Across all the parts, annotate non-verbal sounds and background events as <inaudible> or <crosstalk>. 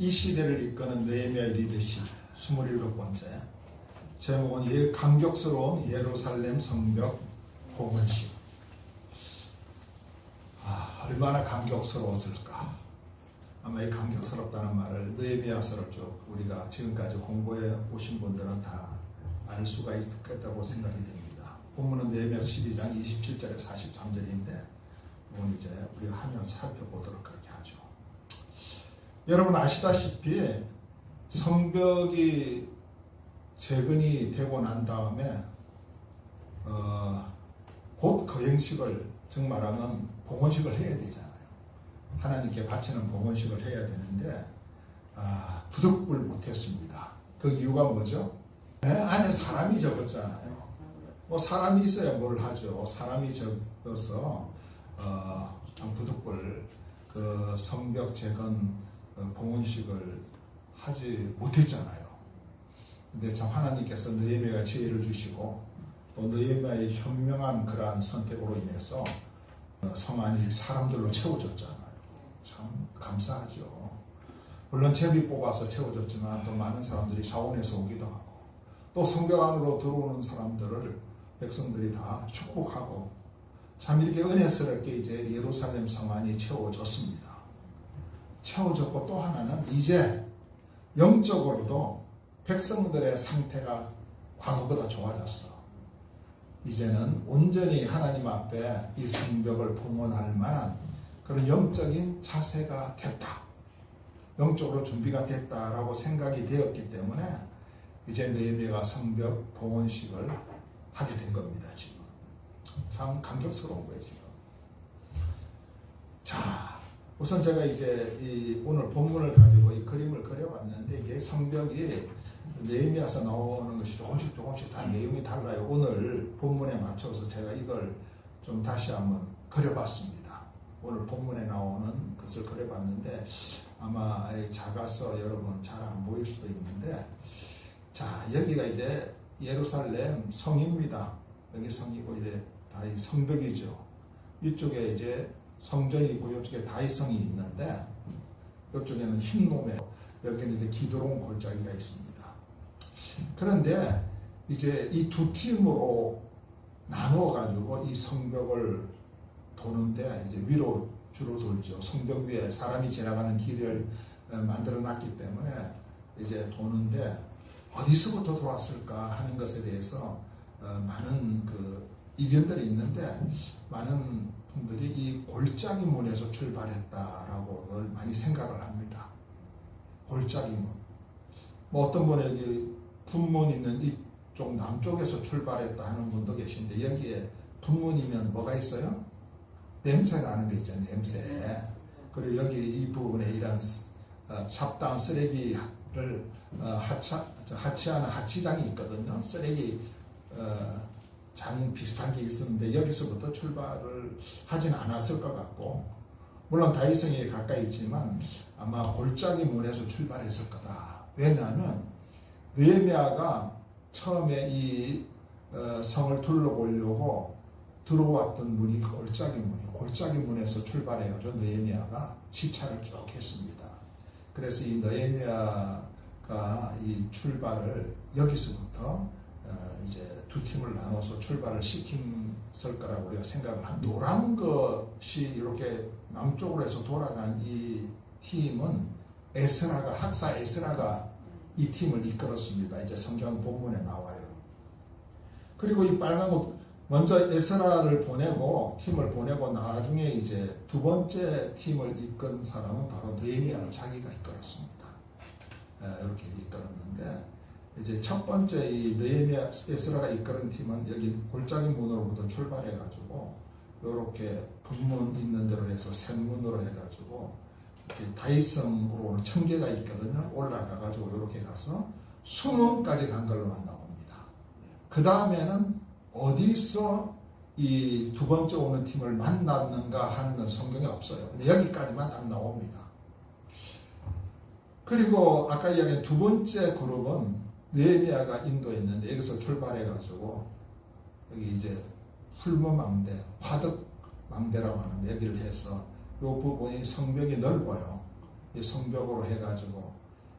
이 시대를 이끄는 느헤미야의 리더십 27번째 제목은 예, 감격스러운 예루살렘 성벽 봉헌식 아, 얼마나 감격스러웠을까 아마 이 감격스럽다는 말을 느헤미야서를 쭉 우리가 지금까지 공부해 오신 분들은 다 알 수가 있겠다고 생각이 됩니다. 본문은 느헤미야 12장 27절에 43절인데 오늘 이제 우리가 하면 살펴보도록 하죠. 여러분 아시다시피 성벽이 재건이 되고 난 다음에 어, 곧 거행식을 정말하면 봉헌식을 해야 되잖아요. 하나님께 바치는 봉헌식을 해야 되는데 아, 부득불 못했습니다. 그 이유가 뭐죠? 네, 안에 사람이 적었잖아요. 뭐 사람이 있어야 뭘 하죠. 사람이 적어서 어, 부득불 그 성벽 재건 어, 봉헌식을 하지 못했잖아요. 근데 참 하나님께서 느헤미야가 지혜를 주시고 또 느헤미야의 현명한 그러한 선택으로 인해서 어, 성 안이 사람들로 채워졌잖아요. 참 감사하죠. 물론 제비 뽑아서 채워졌지만 또 많은 사람들이 자원해서 오기도 하고 또 성벽 안으로 들어오는 사람들을 백성들이 다 축복하고 참 이렇게 은혜스럽게 이제 예루살렘 성안이 채워졌습니다. 채워졌고 또 하나는 이제 영적으로도 백성들의 상태가 과거보다 좋아졌어. 이제는 온전히 하나님 앞에 이 성벽을 봉헌할 만한 그런 영적인 자세가 됐다. 영적으로 준비가 됐다라고 생각이 되었기 때문에 이제 네미가 성벽 봉헌식을 하게 된 겁니다. 지금 참 감격스러운 거예요. 지금 자 우선 제가 이제 이 오늘 본문을 가지고 이 그림을 그려봤는데 이게 성벽이 네미아서 나오는 것이 조금씩 조금씩 다 내용이 달라요. 오늘 본문에 맞춰서 제가 이걸 좀 다시 한번 그려봤습니다. 오늘 본문에 나오는 것을 그려봤는데 아마 작아서 여러분 잘 안 보일 수도 있는데 자 여기가 이제 예루살렘 성입니다. 여기 성이고 이제 다 이 성벽이죠. 이쪽에 이제 성전이 있고 이쪽에 다이성이 있는데 이쪽에는 흰 놈에 여기는 이제 기드론 골짜기가 있습니다. 그런데 이제 이 두 팀으로 나누어 가지고 이 성벽을 도는데 이제 위로 주로 돌죠. 성벽 위에 사람이 지나가는 길을 만들어 놨기 때문에 이제 도는데 어디서부터 돌았을까 하는 것에 대해서 많은 그 이견들이 있는데 많은 분들이 이 골짜기 문에서 출발했다라고 많이 생각을 합니다. 골짜기 문. 뭐 어떤 분에게 분문 있는 이쪽 남쪽에서 출발했다 하는 분도 계신데 여기에 분문이면 뭐가 있어요? 냄새 나는 게 있잖아요. 냄새. 그리고 여기 이 부분에 이런 어, 잡다한 쓰레기를 어, 하차, 하치하는 하치장이 있거든요. 쓰레기 어, 장 비슷한 게 있었는데 여기서부터 출발을 하진 않았을 것 같고 물론 다이성에 가까이 있지만 아마 골짜기 문에서 출발했을 거다. 왜냐하면 느헤미야가 처음에 이 어, 성을 둘러보려고 들어왔던 문이 골짜기 문이 골짜기 문에서 출발해가지고 느헤미야가 시차를 쭉 했습니다. 그래서 이 느헤미야가 이 출발을 여기서부터 어, 이제 두 팀을 나눠서 출발을 시켰을 거라고 우리가 생각을 한 노란 것이 이렇게 남쪽으로 해서 돌아간 이 팀은 에스라가 학사 에스라가 이 팀을 이끌었습니다. 이제 성경 본문에 나와요. 그리고 이 빨간 옷 먼저 에스라를 보내고 팀을 보내고 나중에 이제 두 번째 팀을 이끈 사람은 바로 느헤미야를 자기가 이끌었습니다. 이렇게 이끌었는데 이제 첫 번째 이 느헤미야 에스라가 이끌은 팀은 여기 골짜기 문으로부터 출발해 가지고 이렇게 분문 있는 대로 해서 샘문으로 해 가지고 다이성으로 오는 청계가 있거든요. 올라가 가지고 이렇게 가서 수문까지 간 걸로만 나옵니다. 그 다음에는 어디서 이 두 번째 오는 팀을 만났는가 하는 건 성경에 없어요. 근데 여기까지만 딱 나옵니다. 그리고 아까 이야기한 두 번째 그룹은 네미아가 인도했는데 여기서 출발해가지고 여기 이제 풀무망대, 화덕망대라고 하는데 여기를 해서 이 부분이 성벽이 넓어요. 이 성벽으로 해가지고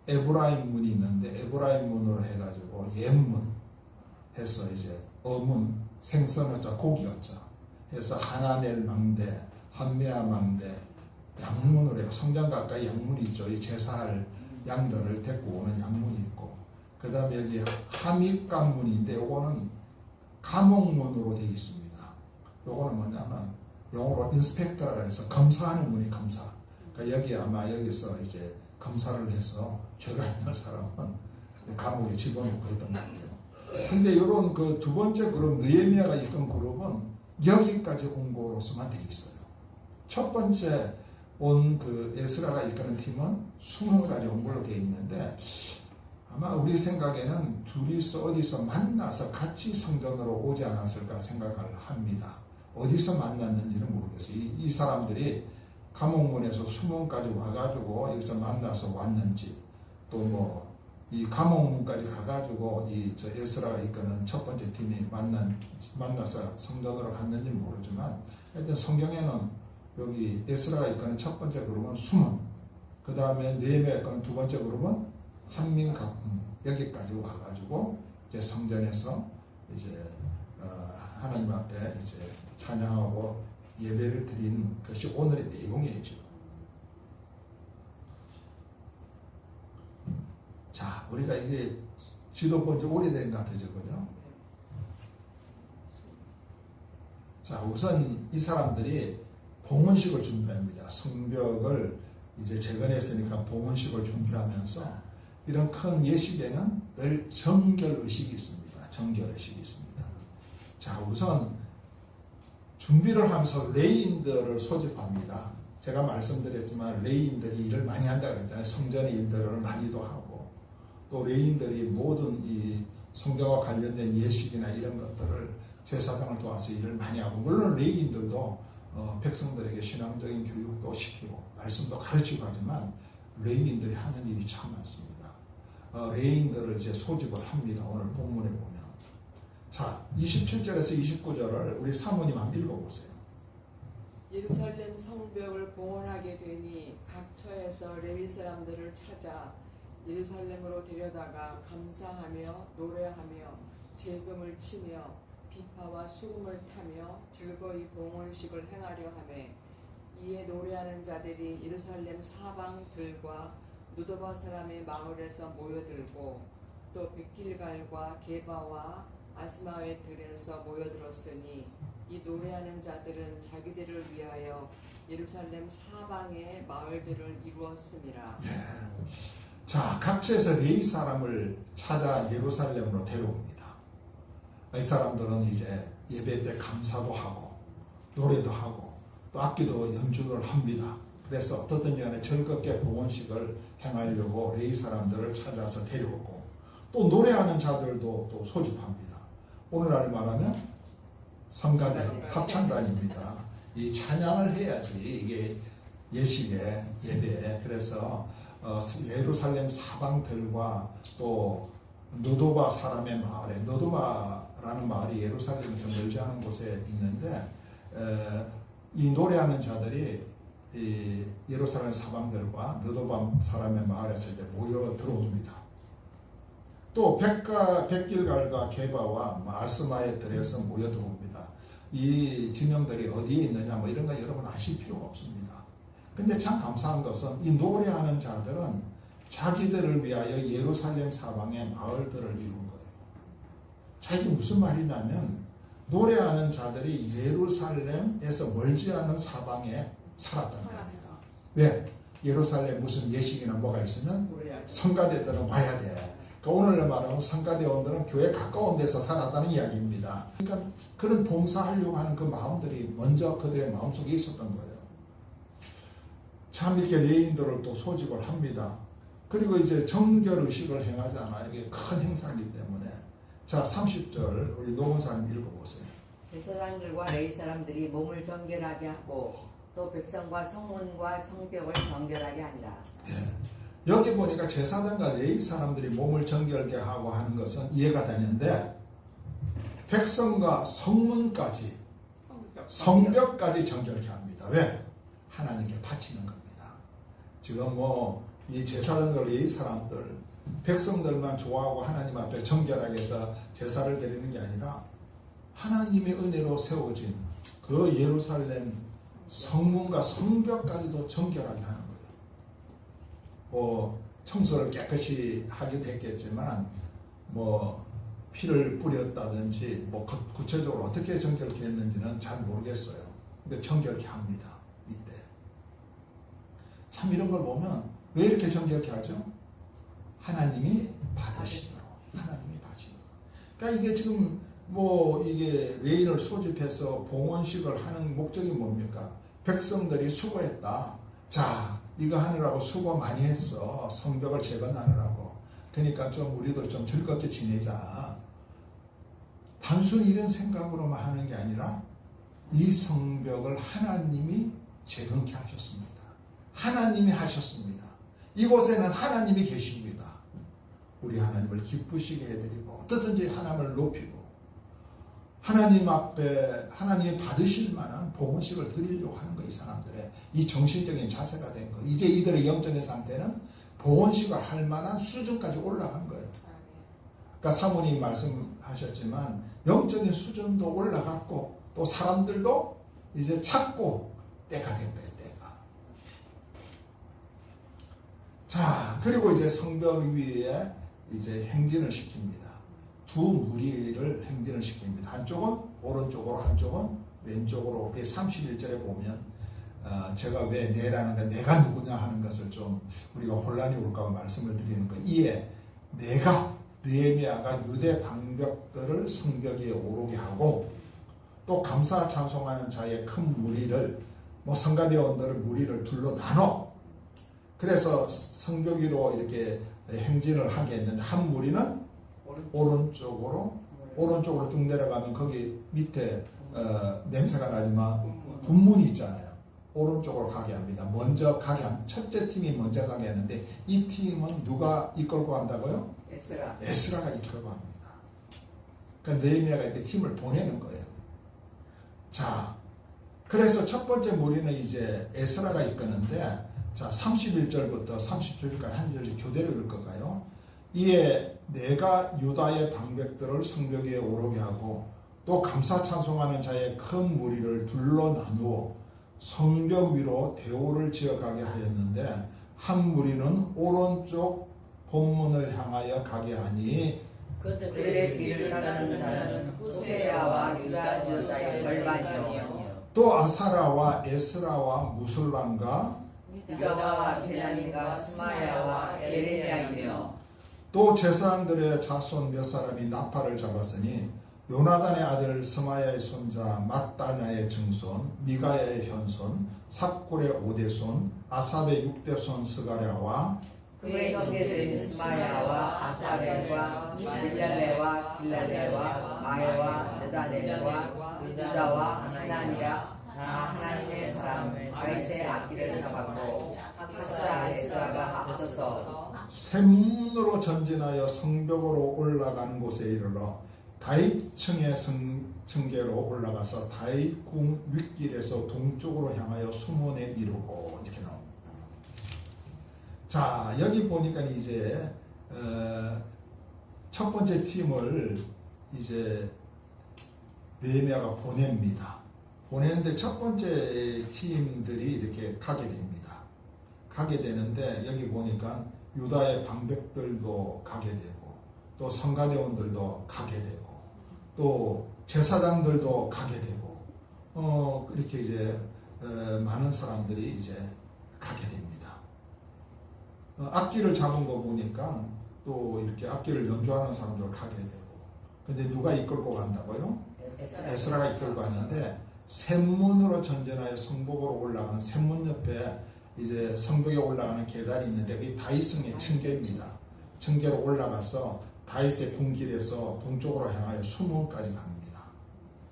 에브라임 문이 있는데 에브라임 문으로 해가지고 옛문 해서 이제 어문 생선어자 고기어자 해서 하나넬 망대 한메아 망대 양문으로 해요. 성장 가까이 양문이 있죠. 이 제사할 양들을 데리고 오는 양문이 있고 그 다음에 여기 함입관문인데 요거는 감옥문으로 되어 있습니다. 요거는 뭐냐면 영어로 인스펙터라고 해서 검사하는 문이 검사. 그러니까 여기 아마 여기서 이제 검사를 해서 죄가 있는 사람은 감옥에 집어넣고 했던 것 같아요. 근데 이런 그 두 번째 그룹 느헤미야가 이끈 그룹은 여기까지 온 거로서만 돼 있어요. 첫 번째 온 그 에스라가 이끄는 팀은 20가지 온 걸로 돼 있는데 아마 우리 생각에는 둘이서 어디서 만나서 같이 성전으로 오지 않았을까 생각을 합니다. 어디서 만났는지는 모르겠어요. 이, 이 사람들이 감옥문에서 수문까지 와가지고 여기서 만나서 왔는지 또 뭐 이 감옥문까지 가가지고 이 저 에스라가 이끄는 첫 번째 팀이 만난 만나서 성전으로 갔는지 모르지만 하여튼 성경에는 여기 에스라가 이끄는 첫 번째 그룹은 수문 그 다음에 네헤미야 이끄는 두 번째 그룹은 한민각 여기까지 와가지고 이제 성전에서 이제 어, 하나님 앞에 이제 찬양하고 예배를 드린 것이 오늘의 지금. 자, 우리가 이게 지도 본지 오래된 것 같아요, 그죠? 자, 우선 이 사람들이 봉헌식을 준비합니다. 성벽을 이제 재건했으니까 봉헌식을 준비하면서 이런 큰 예식에는 늘 정결 의식이 있습니다. 정결 의식이 있습니다. 자, 우선 준비를 하면서 레인들을 소집합니다. 제가 말씀드렸지만 레인들이 일을 많이 한다고 그랬잖아요. 성전의 일들을 많이도 하고 또 레인들이 모든 이 성경과 관련된 예식이나 이런 것들을 제사장을 도와서 일을 많이 하고 물론 레인들도 어, 백성들에게 신앙적인 교육도 시키고 말씀도 가르치고 하지만 레인들이 하는 일이 참 많습니다. 어, 레인들을 이제 소집을 합니다. 오늘 본문에 보면. 자, 27절에서 29절을 우리 사모님 한번 읽어보세요. 예루살렘 성벽을 봉헌하게 되니 각 처에서 레위 사람들을 찾아 예루살렘으로 데려다가 감사하며 노래하며 재금을 치며 비파와 수금을 타며 즐거이 봉헌식을 행하려 하매 이에 노래하는 자들이 예루살렘 사방들과 누도바 사람의 마을에서 모여들고 또 백길갈과 게바와 아스마의 들에서 모여들었으니 이 노래하는 자들은 자기들을 위하여 예루살렘 사방의 마을들을 이루었음이라. 자, 각처에서 레이 사람을 찾아 예루살렘으로 데려옵니다. 이 사람들은 이제 예배 때 감사도 하고 노래도 하고 또 악기도 연주를 합니다. 그래서 어떻든 간에 즐겁게 봉헌식을 행하려고 레이 사람들을 찾아서 데려오고 또 노래하는 자들도 또 소집합니다. 오늘날 말하면 성가대 합창단입니다. 이 찬양을 해야지 이게 예식에 예배에 그래서 어, 예루살렘 사방들과 또 노도바 사람의 마을에 노도바라는 마을이 예루살렘에서 멀지 않은 곳에 있는데 에, 이 노래하는 자들이 이 예루살렘 사방들과 노도바 사람의 마을에서 이제 모여 들어옵니다. 또 백가 백길갈과 게바와 아스마의 들에서 모여 들어옵니다. 이 지명들이 어디에 있느냐 뭐 이런 거 여러분 아실 필요가 없습니다. 근데 참 감사한 것은 이 노래하는 자들은 자기들을 위하여 예루살렘 사방의 마을들을 이룬 거예요. 자, 이게 무슨 말이냐면 노래하는 자들이 예루살렘에서 멀지 않은 사방에 살았다는 겁니다. 왜? 예루살렘 무슨 예식이나 뭐가 있으면. 성가대들은 와야 돼. 그러니까 오늘날 말하면 성가대원들은 교회 가까운 데서 살았다는 이야기입니다. 그러니까 그런 봉사하려고 하는 그 마음들이 먼저 그들의 마음속에 있었던 거예요. 참 이렇게 레인들을 또 소집을 합니다. 그리고 이제 정결 의식을 행하잖아요. 이게 큰 행사이기 때문에. 자, 30절 우리 노원사님 읽어보세요. 제사장들과 레위 사람들이 몸을 정결하게 하고 또 백성과 성문과 성벽을 정결하게 하니라. 여기 보니까 제사장과 레이 사람들이 몸을 정결게 하고 하는 것은 이해가 되는데 백성과 성문까지 성벽. 성벽까지 정결케 합니다. 왜? 하나님께 바치는 겁니다. 지금 뭐 이 제사장들 이 사람들 백성들만 좋아하고 하나님 앞에 정결하게 해서 제사를 드리는 게 아니라 하나님의 은혜로 세워진 그 예루살렘 성문과 성벽까지도 정결하게 하는 거예요. 뭐 청소를 깨끗이 하기도 했겠지만 뭐 피를 뿌렸다든지 뭐 구- 구체적으로 어떻게 정결케 했는지는 잘 모르겠어요. 근데 정결케 합니다. 이때. 참 이런 걸 보면 왜 이렇게 정결케 하죠? 하나님이 받으시도록 하나님이 받으시도록. 그러니까 이게 지금 뭐 이게 레인을 소집해서 봉헌식을 하는 목적이 뭡니까? 백성들이 수고했다. 자, 이거 하느라고 수고 많이 했어. 성벽을 재건하느라고. 그러니까 좀 우리도 좀 즐겁게 지내자. 단순히 이런 생각으로만 하는 게 아니라 이 성벽을 하나님이 재건케 하셨습니다. 하나님이 하셨습니다. 이곳에는 하나님이 계십니다. 우리 하나님을 기쁘시게 해드리고 어떻든지 하나님을 높이고 하나님 앞에 하나님이 받으실 만한 봉헌식을 드리려고 하는 거 이 사람들의 이 정신적인 자세가 된 거. 이제 이들의 영적인 상태는 봉헌식을 할 만한 수준까지 올라간 거예요. 아까 사모님 말씀하셨지만 영적인 수준도 올라갔고 또 사람들도 이제 찾고 때가 된 거예요. 때가. 자 그리고 이제 성벽 위에 이제 행진을 시킵니다. 두 무리를 행진을 시킵니다. 한쪽은 오른쪽으로 한쪽은 왼쪽으로. 31절에 보면 어, 제가 왜 내라는 거 내가 누구냐 하는 것을 좀 우리가 혼란이 올까 봐 말씀을 드리는 거 이에 내가 느헤미야가 유대 방벽들을 성벽 위에 오르게 하고 또 감사 찬송하는 자의 큰 무리를 뭐 성가대원들을 무리를 둘러 나눠. 그래서 성벽 위로 이렇게 행진을 하게 했는데 한 무리는 오른쪽으로 오른쪽으로 쭉 내려가면 거기 밑에 어, 냄새가 나지만 분문이 있잖아요. 오른쪽으로 가게 합니다. 먼저 가게 합니다. 첫째 팀이 먼저 가게 했는데 이 팀은 누가 이끌고 간다고요? 에스라 에스라가 이끌고 합니다. 그러니까 느헤미야가 이렇게 팀을 보내는 거예요. 자, 그래서 첫 번째 무리는 이제 에스라가 이끄는데 자 31절부터 30절까지 한 절씩 교대로 읽을까요? 이에 내가 유다의 방백들을 성벽 위에 오르게 하고 또 감사 찬송하는 자의 큰 무리를 둘러 나누어 성벽 위로 대오를 지어가게 하였는데 한 무리는 오른쪽 본문을 향하여 가게 하니 그들의 뒤를 따르는 자는 후세야와 유다 지파의 절반이요. 또 아사라와 에스라와 무술람과 유다와 베냐민과 스마야와 에레미야이며 또 제사장들의 자손 몇 사람이 나팔을 잡았으니 요나단의 아들 스마야의 손자 mat다냐의 증손 미가야의 현손 삭골의 오대손 아삽의 육대손 스가랴와 그의 형제들인 스마야와 아사렐과 밀랄레와 길랄레와 마야와 느다넬과 유다와 하나니라. 다 하나님의 사람 다윗의 악기를 잡았고 학사 에스라가 앞서서 샘문으로 전진하여 성벽으로 올라가는 곳에 이르러 다윗층의 성, 층계로 올라가서 다윗궁 윗길에서 동쪽으로 향하여 수문에 이르고 이렇게 나옵니다. 자 여기 보니까 이제 어, 첫 번째 팀을 이제 네미아가 보냅니다. 보내는데 첫 번째 팀들이 이렇게 가게 됩니다. 가게 되는데 여기 보니까 유다의 방백들도 가게 되고 또 성가대원들도 가게 되고 또 제사장들도 가게 되고 어 이렇게 이제 어, 많은 사람들이 이제 가게 됩니다. 어, 악기를 잡은 거 보니까 또 이렇게 악기를 연주하는 사람들 가게 되고 근데 누가 이끌고 간다고요? 에스라가 이끌고 가는데 샘문으로 전전하여 성복으로 올라가는 샘문 옆에 이제 성벽에 올라가는 계단이 있는데 그게 다윗성의 층계입니다. 층계로 올라가서 다윗의 궁길에서 동쪽으로 향하여 수문까지 갑니다.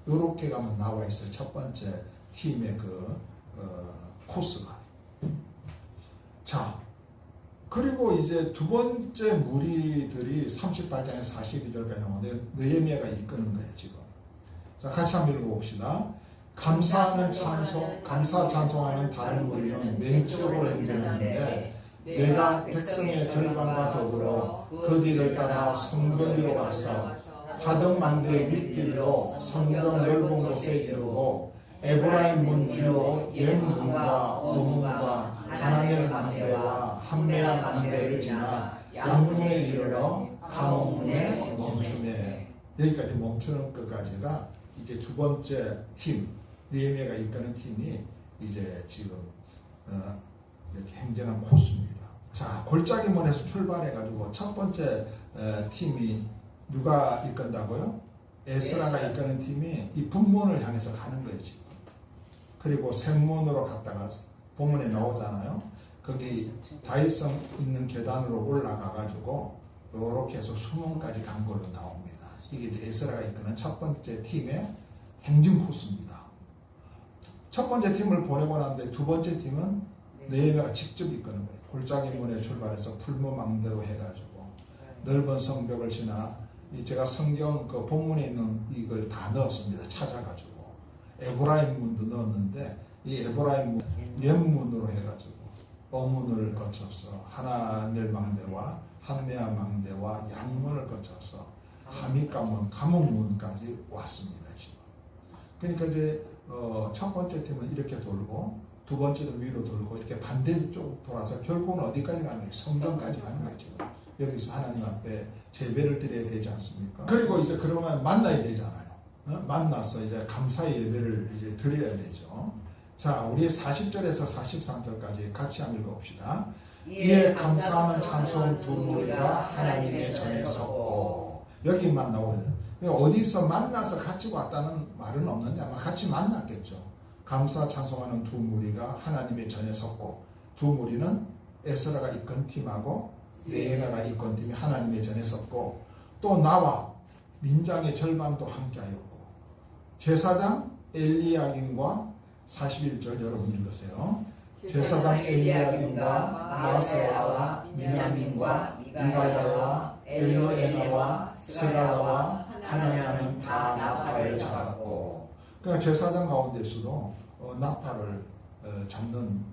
이렇게 가면 나와 있어요. 첫 번째 팀의 그 어, 코스가. 자, 그리고 이제 두 번째 무리들이 38장에 42절까지 나오는데 느헤미야가 이끄는 거예요 지금. 자, 같이 한번 읽어봅시다. 감사하는 찬송, 감사 찬송하는 다른 무리는 맹적으로 행진하는데 내가 백성의 절반과 더불어 그 뒤를 따라 성벽위로 가서 화덕만대 윗길로 성벽 넓은 곳에 이르고 에브라임 문 위로 옛 문과 어문과 하나넬 만대와 한메아 만대를 지나 양문에 이르러 감옥문에 멈추네 여기까지 멈추는 것까지가 이제 두 번째 팀 니에미아가 이끄는 팀이 이제 지금 어, 이렇게 행진한 코스입니다. 자 골짜기문에서 출발해가지고 첫 번째 에, 팀이 누가 이끈다고요? 에스라가 이끄는 팀이 이 분문을 향해서 가는 거예요 지금. 그리고 생문으로 갔다가 본문에 나오잖아요. 거기 다이성 있는 계단으로 올라가가지고 이렇게 해서 수문까지 간 걸로 나옵니다. 이게 에스라가 이끄는 첫 번째 팀의 행진 코스입니다. 첫 번째 팀을 보내고 난데 두 번째 팀은 네헤미야가 직접 이끄는 거예요. 골짜기 문에 출발해서 풀무망대로 해가지고 넓은 성벽을 지나 이 제가 성경 그 본문에 있는 이걸 다 넣었습니다. 찾아가지고 에브라임 문도 넣었는데 이 에브라임 문 옛문으로 해가지고 어문을 거쳐서 하나넬 망대와 한메아 망대와 양문을 거쳐서 하미가문 감옥문까지 왔습니다 지금. 그러니까 이제 어, 첫 번째 팀은 이렇게 돌고 두 번째도 위로 돌고 이렇게 반대쪽 돌아서 결국은 어디까지 가는 거예요? 성경까지 가는 거예요 지금. 여기서 하나님 앞에 제배를 드려야 되지 않습니까? 그리고 이제 그러면 만나야 되잖아요. 어? 만나서 이제 감사의 예배를 이제 드려야 되죠. 자, 우리 40절에서 43절까지 같이 한번 읽어봅시다. 이에 감사하는 찬송 두 무리가 하나님의 전에 섰고 여기만 나오죠. 어디서 만나서 같이 왔다는 말은 없는데 아마 같이 만났겠죠. 감사 찬송하는 두 무리가 하나님의 전에 섰고 두 무리는 에스라가 이끈 팀하고 네헤나가 이끈 팀이 하나님의 전에 섰고 또 나와 민장의 절반도 함께하였고 제사장 엘리야긴과 41절 여러분 읽으세요. 제사장 엘리야긴과 마세아와 미냐민과 미가야와 엘로에나와 세가라와 하나냐는 다 나팔을 잡았고 그러니까 제사장 가운데서도 어, 나팔을 어, 잡는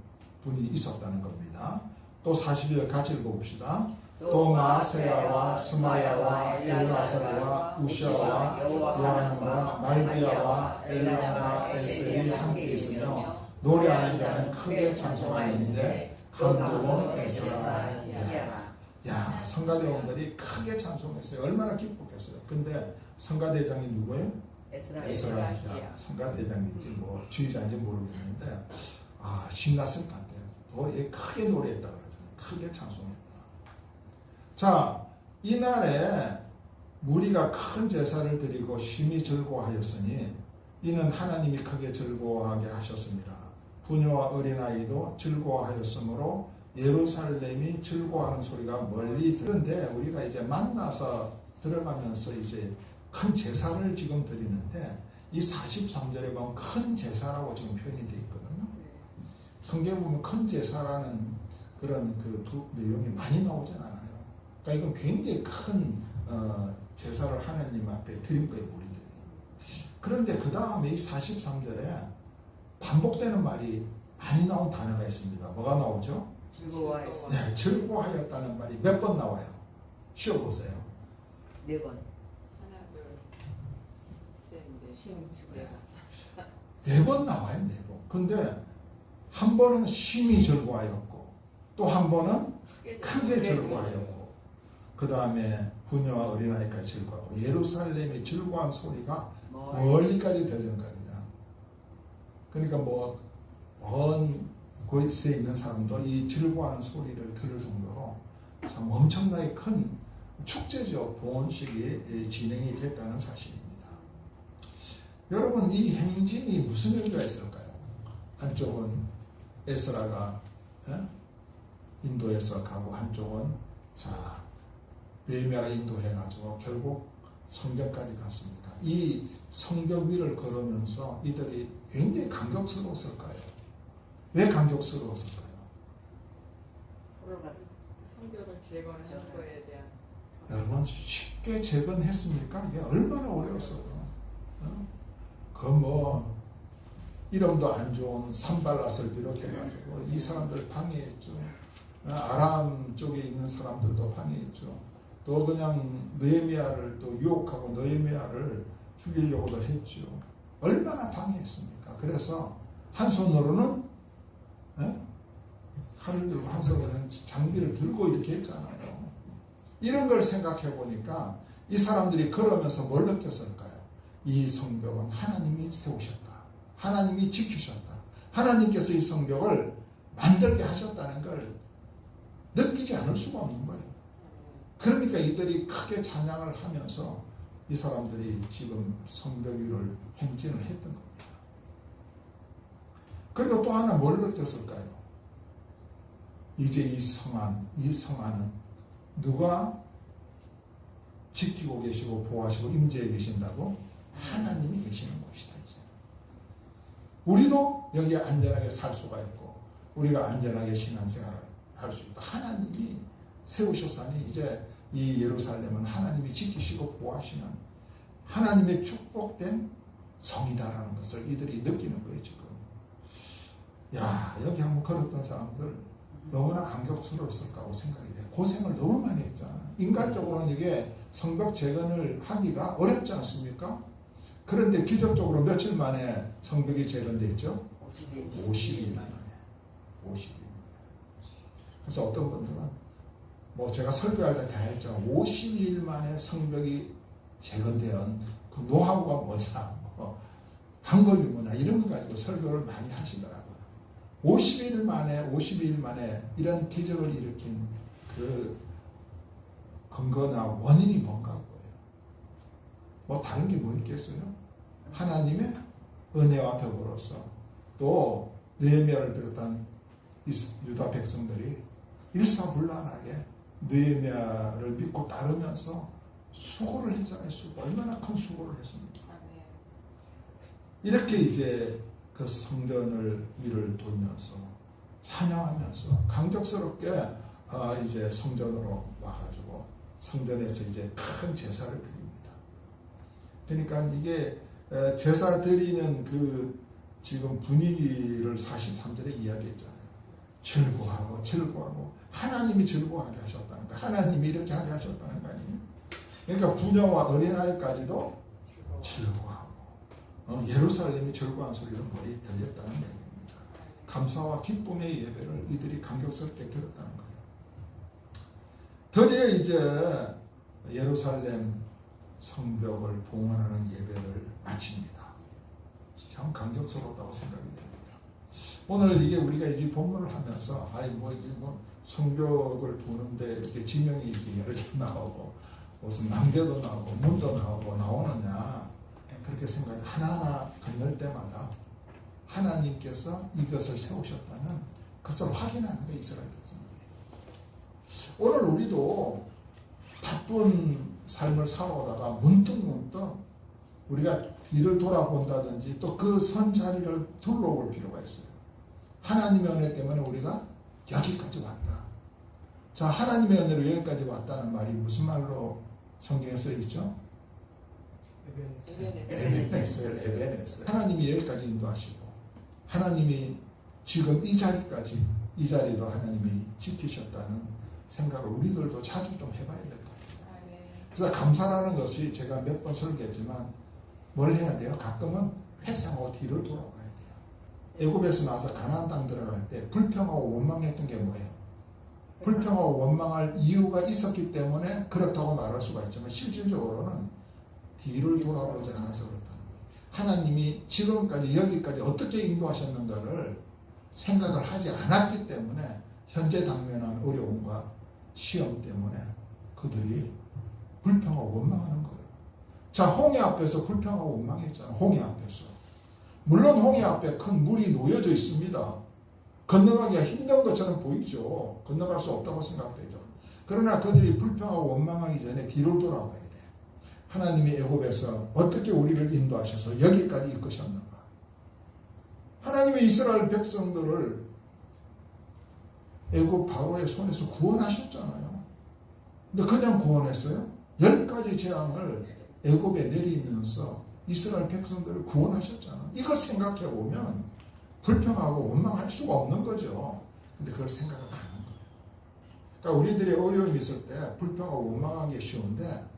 분이 있었다는 겁니다. 또 40일 같이 읽어봅시다. 또 마세야와 스마야와 엘라사르와 우샤와 요한과 말비야와 엘라나 에셀이 함께 있으며 노래하는 자는 크게 찬송하였는데 감독은 에스라 야. 야 성가대원들이 크게 찬송했어요. 얼마나 기쁘겠어요. 근데 성가대장이 누구예요? 에스라야. 성가대장인지 뭐 주의자인지 모르겠는데 아 신났을 것 같아요. 노래 크게 노래했다 그러잖아요. 크게 찬송했다. 자 이날에 무리가 큰 제사를 드리고 심히 즐거워하였으니 이는 하나님이 크게 즐거워하게 하셨습니다. 부녀와 어린아이도 즐거워하였으므로 예루살렘이 즐거워하는 소리가 멀리 들은데 우리가 이제 만나서 들어가면서 이제 큰 제사를 지금 드리는데 이 43절에 보면 큰 제사라고 지금 표현이 되어 있거든요. 성경 보면 큰 제사라는 그런 그두 내용이 많이 나오진 않아요. 그러니까 이건 굉장히 큰 어, 제사를 하나님 앞에 드린 거예요, 우리들이. 그런데 그 다음에 이 43절에 반복되는 말이 많이 나온 단어가 있습니다. 뭐가 나오죠? 즐거워했어. 네, 즐거워하였다는 말이 몇 번 나와요? 쉬어보세요. 네 번. 하나 둘 셋넷 심 네. 네번 나와요, 네 번. 근데 한 번은 심히 즐거워하였고, 또 한 번은 크게 즐거워하였고, 그 다음에 부녀와 어린아이까지 즐거워하고, 예루살렘의 즐거워한 소리가 멀리까지 들리는. 그냥. 그러니까 뭐, 먼 곳에 있는 사람도 이 즐거워하는 소리를 들을 정도로 참 엄청나게 큰 축제죠. 봉헌식이 진행이 됐다는 사실입니다. 여러분, 이 행진이 무슨 의미가 있을까요? 한쪽은 에스라가 예? 인도에서 가고 한쪽은 자 네미아가 인도해가지고 결국 성전까지 갔습니다. 이 성벽 위를 걸으면서 이들이 굉장히 감격스러웠을 거예요. 왜 감격스러웠을까요? 성벽을 재건한 거에 대한 여러분 쉽게 재건했습니까? 이게 얼마나 어려웠어요. 어? 그뭐 이름도 안 좋은 산발랏을 비롯해가지고 이 사람들 방해했죠. 어, 아람 쪽에 있는 사람들도 방해했죠. 또 그냥 느헤미야를 또 유혹하고 느헤미야를 죽이려고도 했죠. 얼마나 방해했습니까? 그래서 한 손으로는 예? 칼을 들고 한 손으로는 장비를 들고 이렇게 했잖아요. 이런 걸 생각해 보니까 이 사람들이 걸으면서 뭘 느꼈을까요? 이 성벽은 하나님이 세우셨다. 하나님이 지키셨다. 하나님께서 이 성벽을 만들게 하셨다는 걸 느끼지 않을 수가 없는 거예요. 그러니까 이들이 크게 찬양을 하면서 이 사람들이 지금 성벽 위를 행진을 했던 겁니다. 그리고 또 하나 뭘 느꼈을까요? 이제 이 성안, 이 성안은 누가 지키고 계시고 보호하시고 임재해 계신다고? 하나님이 계시는 곳이다. 이제. 우리도 여기 안전하게 살 수가 있고 우리가 안전하게 신앙생활을 할 수 있다. 하나님이 세우셨으니 이제 이 예루살렘은 하나님이 지키시고 보호하시는 하나님의 축복된 성이다라는 것을 이들이 느끼는 거예요 지금. 야 여기 한번 걸었던 사람들 너무나 감격스러웠을까 하고 생각이 돼요. 고생을 너무 많이 했잖아. 인간적으로는 이게 성벽 재건을 하기가 어렵지 않습니까? 그런데 기적적으로 며칠 만에 성벽이 재건됐죠? 50일 만에. 50일 만에. 그래서 어떤 분들은 뭐 제가 설교할 때 다 했죠. 50일 만에 성벽이 재건된 그 노하우가 뭐냐, 뭐 방법이 뭐냐 이런 거 가지고 설교를 많이 하시더라고요. 50일 만에 50일 만에 이런 기적을 일으킨 그 근거나 원인이 뭔가 보여요. 뭐 다른 게 뭐 있겠어요? 하나님의 은혜와 더불어서 또 느헤미야를 비롯한 유다 백성들이 일사불란하게 느헤미야를 믿고 따르면서 수고를 했잖아요. 수고. 얼마나 큰 수고를 했습니까? 아멘. 이렇게 이제 그 성전을 위를 돌면서 찬양하면서 감격스럽게 아 이제 성전으로 와가지고 성전에서 이제 큰 제사를 드립니다. 그러니까 이게 에, 제사 드리는 그 지금 분위기를 43절에 이야기했잖아요. 즐거워하고 즐거워하고 하나님이 즐거워하게 하셨다는 거 하나님이 이렇게 하게 하셨다는 거 아니에요? 그러니까 부녀와 어린아이까지도 즐거워. 어, 예루살렘이 즐거워한 소리를 머리에 들렸다는 얘기입니다. 감사와 기쁨의 예배를 이들이 감격스럽게 들었다는 거예요. 드디어 이제 예루살렘 성벽을 봉헌하는 예배를 마칩니다. 참 감격스럽다고 생각이 됩니다. 오늘 이게 우리가 이 본문을 하면서 아이 뭐 이게 뭐 성벽을 도는데 이렇게 지명이 이렇게 여러 개 나오고 무슨 망대도 나오고 문도 나오고 나오느냐 그렇게 생각 하나하나 건널 때마다 하나님께서 이것을 세우셨다는 것을 확인하는 게 이스라엘 백성들. 오늘 우리도 바쁜 삶을 살아오다가 문득 문득 우리가 뒤를 돌아본다든지 또 그 선 자리를 둘러볼 필요가 있어요. 하나님의 은혜 때문에 우리가 여기까지 왔다. 자, 하나님의 은혜로 여기까지 왔다는 말이 무슨 말로 성경에 써 있죠? 에베네셀, 에베네셀. 하나님이 여기까지 인도하시고 하나님이 지금 이 자리까지 이 자리도 하나님이 지키셨다는 생각을 우리들도 자주 좀 해봐야 될 것 같아요. 그래서 감사라는 것이 제가 몇 번 설계했지만 뭘 해야 돼요? 가끔은 회상하고 뒤를 돌아봐야 돼요. 애굽에서 나와서 가나안 땅 들어갈 때 불평하고 원망했던 게 뭐예요? 불평하고 원망할 이유가 있었기 때문에 그렇다고 말할 수가 있지만 실질적으로는 뒤를 돌아보지 않아서 그렇다는 거예요. 하나님이 지금까지 여기까지 어떻게 인도하셨는가를 생각을 하지 않았기 때문에 현재 당면한 어려움과 시험 때문에 그들이 불평하고 원망하는 거예요. 자, 홍해 앞에서 불평하고 원망했잖아. 홍해 앞에서. 물론 홍해 앞에 큰 물이 놓여져 있습니다. 건너가기가 힘든 것처럼 보이죠. 건너갈 수 없다고 생각되죠. 그러나 그들이 불평하고 원망하기 전에 뒤를 돌아봐야 돼. 하나님이 애굽에서 어떻게 우리를 인도하셔서 여기까지 이끄셨는가? 하나님이 이스라엘 백성들을 애굽 바로의 손에서 구원하셨잖아요. 근데 그냥 구원했어요? 열 가지 재앙을 애굽에 내리면서 이스라엘 백성들을 구원하셨잖아. 이거 생각해 보면 불평하고 원망할 수가 없는 거죠. 근데 그걸 생각 안 하는 거예요. 그러니까 우리들이 어려움이 있을 때 불평하고 원망하기 쉬운데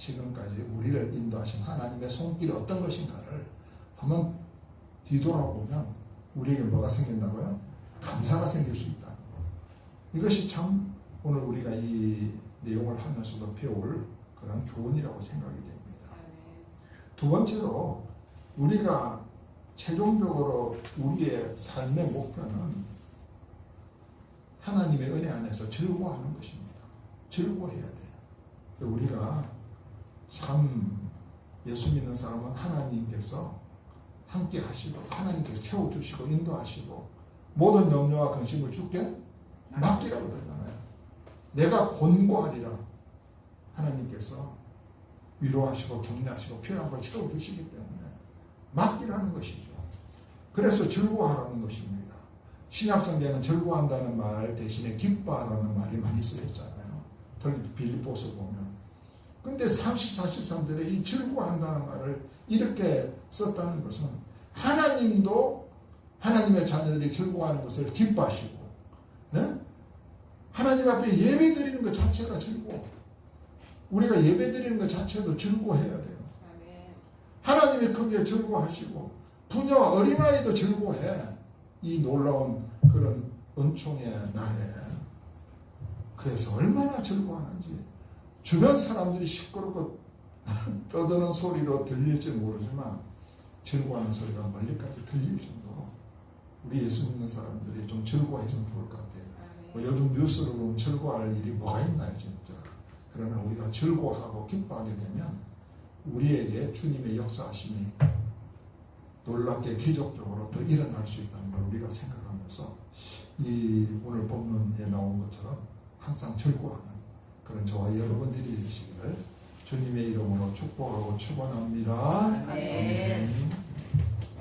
지금까지 우리를 인도하신 하나님의 손길이 어떤 것인가를 한번 뒤돌아보면 우리에게 뭐가 생긴다고요? 감사가 생길 수 있다는 거. 이것이 참 오늘 우리가 이 내용을 하면서도 배울 그런 교훈이라고 생각이 됩니다. 두 번째로 우리가 최종적으로 우리의 삶의 목표는 하나님의 은혜 안에서 즐거워하는 것입니다. 즐거워해야 돼요. 우리가 참 예수 믿는 사람은 하나님께서 함께 하시고 하나님께서 채워주시고 인도하시고 모든 염려와 근심을 주께 맡기라고 그러잖아요. 내가 권고하리라 하나님께서 위로하시고 격려하시고 필요한 걸 채워주시기 때문에 맡기라는 것이죠. 그래서 즐거워하라는 것입니다. 신약성경은 즐거워한다는 말 대신에 기뻐하라는 말이 많이 쓰였잖아요. 특히 빌리포스 보면. 근데 30, 43절에 이 즐거워한다는 말을 이렇게 썼다는 것은 하나님도 하나님의 자녀들이 즐거워하는 것을 기뻐하시고 예? 하나님 앞에 예배 드리는 것 자체가 즐거워. 우리가 예배 드리는 것 자체도 즐거워해야 돼요. 하나님이 크게 즐거워하시고 부녀와 어린아이도 즐거워해. 이 놀라운 그런 은총의 날에. 그래서 얼마나 즐거워하는지 주변 사람들이 시끄럽고 <laughs> 떠드는 소리로 들릴지 모르지만 즐거워하는 소리가 멀리까지 들릴 정도로 우리 예수 믿는 사람들이 좀 즐거워했으면 좋을 것 같아요. 뭐 아멘. 요즘 뉴스를 보면 즐거워할 일이 뭐가 있나요, 진짜. 그러나 우리가 즐거워하고 기뻐하게 되면 우리에게 주님의 역사하심이 놀랍게 기적적으로 더 일어날 수 있다는 걸 우리가 생각하면서 이 오늘 본문에 나온 것처럼 항상 즐거워하는 그런 저와 여러분들이 되시기를 주님의 이름으로 축복하고 축원합니다. 네. 아멘.